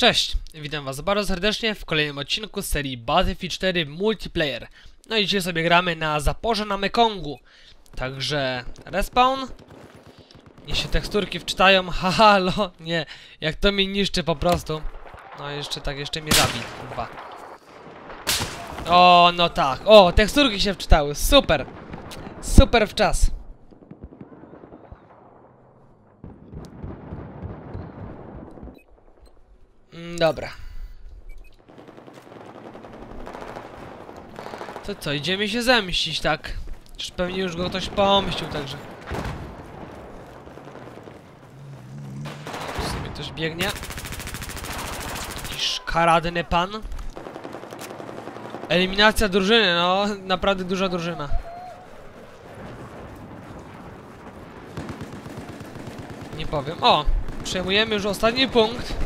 Cześć, witam was bardzo serdecznie w kolejnym odcinku serii Battlefield 4 Multiplayer. No i dzisiaj sobie gramy na zaporze na Mekongu. Także respawn. Niech się teksturki wczytają. Haha, nie. Jak to mi niszczy po prostu. No jeszcze tak, jeszcze mnie zabi, kurwa. O, no tak. O, teksturki się wczytały. Super. Super w czas. Mm, Dobra. To co, idziemy się zemścić, tak? Czyż pewnie już go ktoś pomyślił, także. Tu sobie też biegnie. Jakiś karadny pan. Eliminacja drużyny, no, naprawdę duża drużyna. Nie powiem. O! Przejmujemy już ostatni punkt.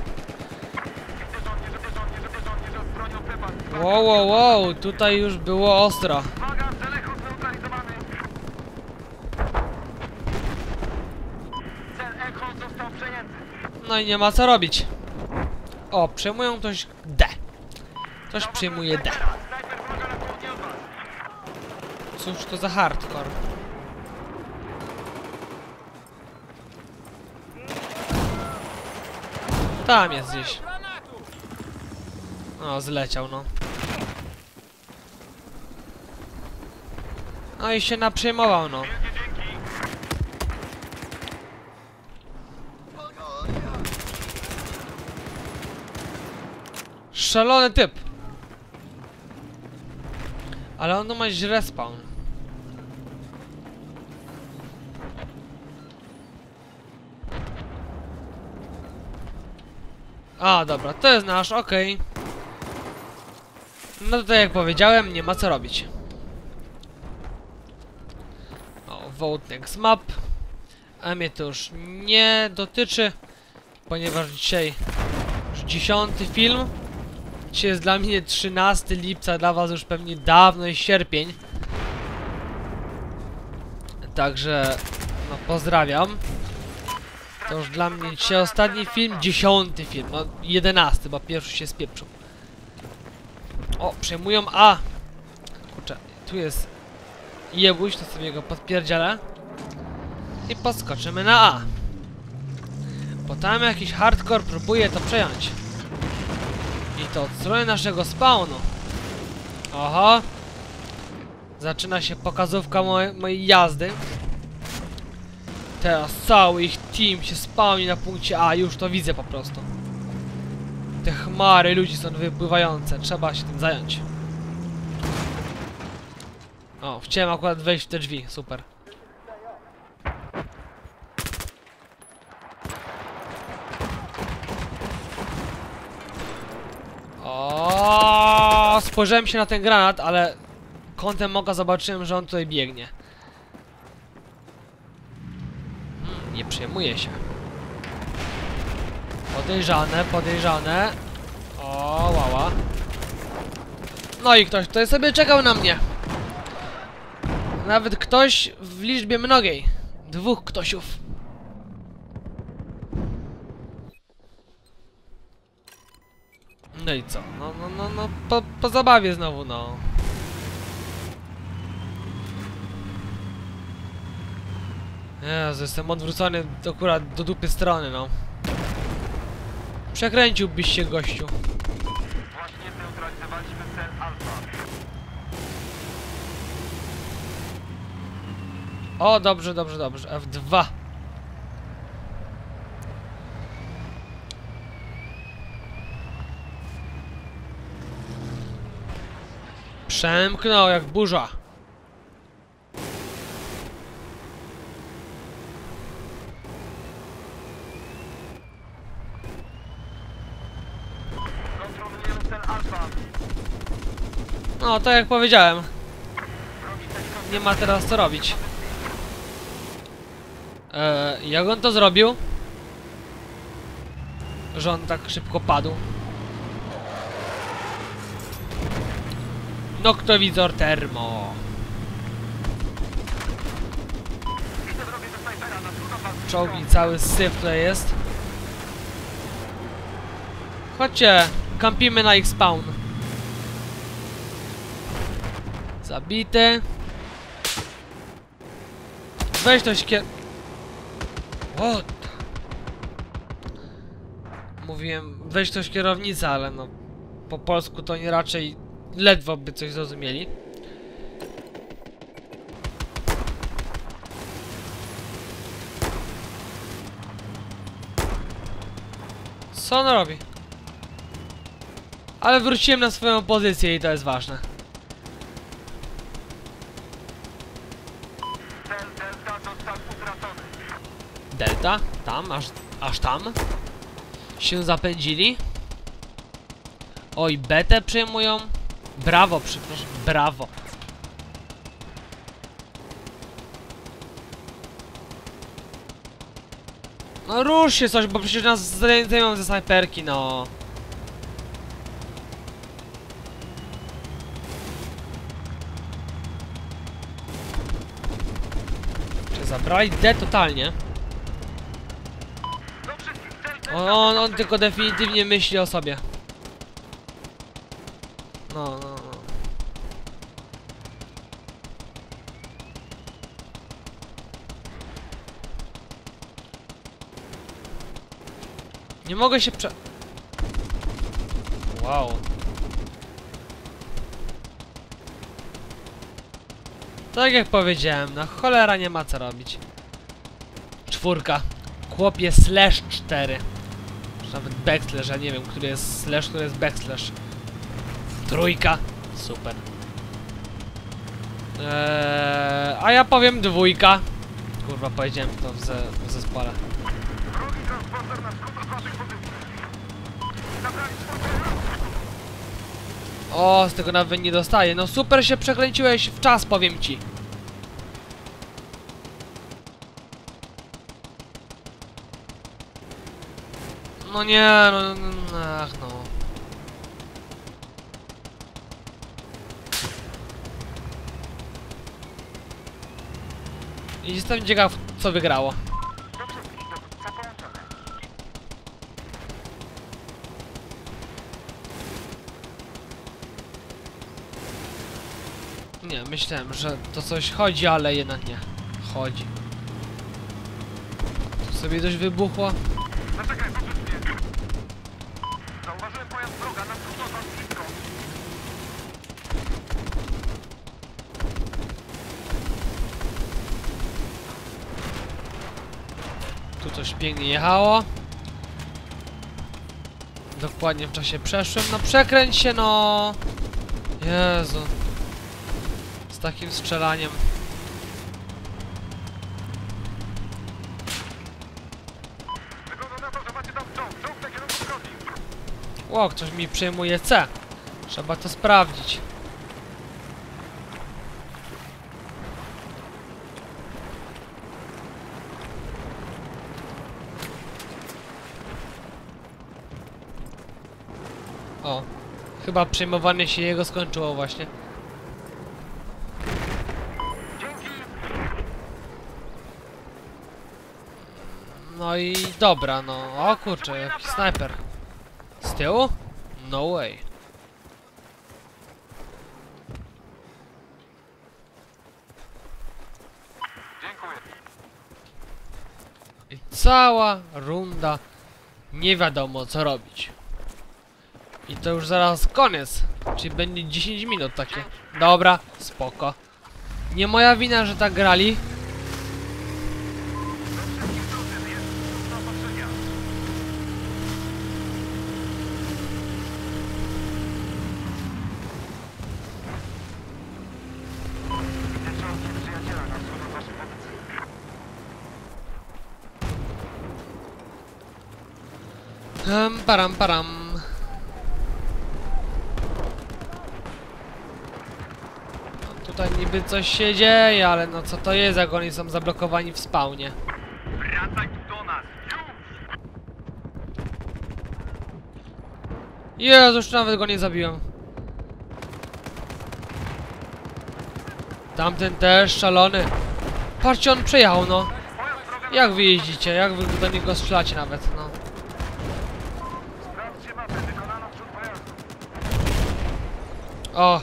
Wow, wow, wow, tutaj już było ostro. No i nie ma co robić. O, przejmują ktoś D. Ktoś przejmuje D. Cóż to za hardcore. Tam jest gdzieś. O, zleciał, no. No i się naprzejmował, no. Szalony typ. Ale on ma źle respawn. A, dobra, to jest nasz, okej. No to tak jak powiedziałem, nie ma co robić. O, vote next map. A mnie to już nie dotyczy, ponieważ dzisiaj już dziesiąty film. Dzisiaj jest dla mnie 13 lipca, dla was już pewnie dawno jest sierpień. Także, no pozdrawiam. To już dla mnie dzisiaj ostatni film, dziesiąty film, no 11, bo pierwszy się spieprzył. O, przejmują A. Kurczę, tu jest jebuś, to sobie go podpierdzielę. I podskoczymy na A. Bo tam jakiś hardcore próbuje to przejąć. I to od strony naszego spawnu. Oho. Zaczyna się pokazówka mojej jazdy. Teraz cały ich team się spawni na punkcie A, już to widzę po prostu. Te chmary ludzi są wypływające, trzeba się tym zająć. O, chciałem akurat wejść w te drzwi, super. O, spojrzałem się na ten granat, ale kątem oka zobaczyłem, że on tutaj biegnie. Hmm, nie przejmuje się. Podejrzane, podejrzane. O, łała. No i ktoś tutaj sobie czekał na mnie. Nawet ktoś w liczbie mnogiej. Dwóch ktośów. No i co? No, no, no, no, po, po zabawie znowu, no. Jezu, jestem odwrócony akurat do dupy strony, no. Przekręciłbyś się, gościu. Właśnie zneutralizowaliśmy cel Alfa. O, dobrze, dobrze, dobrze. F2. Przemknął jak burza. No, tak jak powiedziałem. Nie ma teraz co robić. Eee, jak on to zrobił? Że on tak szybko padł. Noktowizor termo. Czołgi cały syf tutaj jest. Chodźcie, kampimy na ich spawn. Zabity. Weź to skier... What? Mówiłem, weź to kierownicę, ale no... Po polsku to nie raczej ledwo by coś zrozumieli. Co on robi? Ale wróciłem na swoją pozycję i to jest ważne. Cel Delta został utracony. Delta? Tam? Aż, aż tam? Się zapędzili? Oj, betę przejmują? Brawo, przepraszam, brawo. No rusz się coś, bo przecież nas zdej- zdejmą ze snajperki, no. Czy zabrali D totalnie? Delta On, on, tylko definitywnie myśli o sobie. No, no, no. Nie mogę się prze... Wow. Tak jak powiedziałem, no cholera nie ma co robić. Czwórka. Chłopie slash 4. Nawet backslash, ja nie wiem, który jest slash, który jest backslash. Trójka. Super. Eee, a ja powiem dwójka. Kurwa, powiedziałem to w, ze, w zespole. O, z tego nawet nie dostaję. No super się przekręciłeś w czas, powiem ci. No nie, no, no, ach no. Jestem ciekaw, co wygrało. Nie, myślałem, że to coś chodzi, ale jednak nie. Chodzi. Tu sobie coś wybuchło. Na. Tu coś pięknie jechało. Dokładnie w czasie przeszłym. No przekręć się no! Jezu. Z takim strzelaniem. Ło, ktoś mi przejmuje C. Trzeba to sprawdzić. O, chyba przejmowanie się jego skończyło właśnie. No i dobra, no. O kurczę, jakiś snajper. Z tyłu? No way. I cała runda nie wiadomo co robić. I to już zaraz koniec. Czyli będzie 10 minut takie. Dobra, spoko. Nie moja wina, że tak grali. Do wszystkich drużyn jest punkt zaopatrzenia. Widzę czołg nieprzyjaciela na wschód od waszych pozycji. Um, param, param. No, tutaj niby coś się dzieje, ale no co to jest, jak oni są zablokowani w spawnie. Wracaj tu do nas. Już! Jezu, już nawet go nie zabiłem. Tamten też szalony. Patrzcie, on przejechał, no. Jak wy jeździcie? Jak wy do niego strzelacie nawet, O!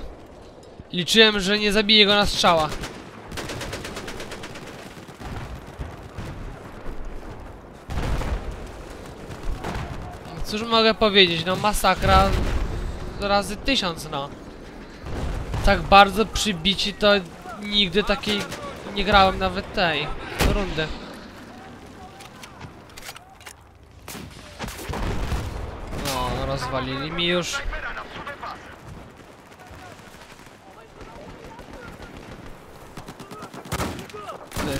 Liczyłem, że nie zabiję go na strzała. Cóż mogę powiedzieć, no masakra razy tysiąc, no. Tak bardzo przybici to nigdy takiej nie grałem nawet tej rundy. No, rozwalili mi już.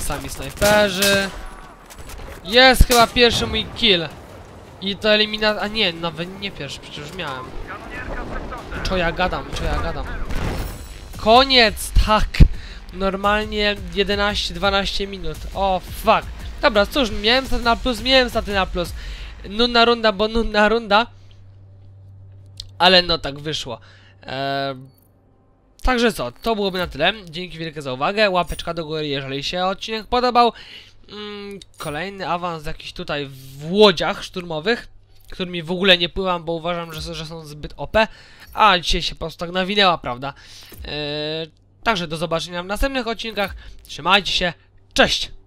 Sami snajperzy. Jest chyba pierwszy mój kill. I to eliminat... A nie, nawet nie pierwszy, przecież już miałem. Co ja gadam, co ja gadam. Koniec, tak. Normalnie 11-12 minut. O, fuck. Dobra, cóż, miałem staty na plus, miałem staty na plus. Nudna runda, bo nudna runda. Ale no tak wyszło. Eee, także co, to byłoby na tyle. Dzięki wielkie za uwagę. Łapeczka do góry, jeżeli się odcinek podobał. Mm, kolejny awans jakiś tutaj w łodziach szturmowych, którymi w ogóle nie pływam, bo uważam, że, że są zbyt OP. A dzisiaj się po prostu tak nawinęła, prawda? Eee, także do zobaczenia w następnych odcinkach. Trzymajcie się. Cześć!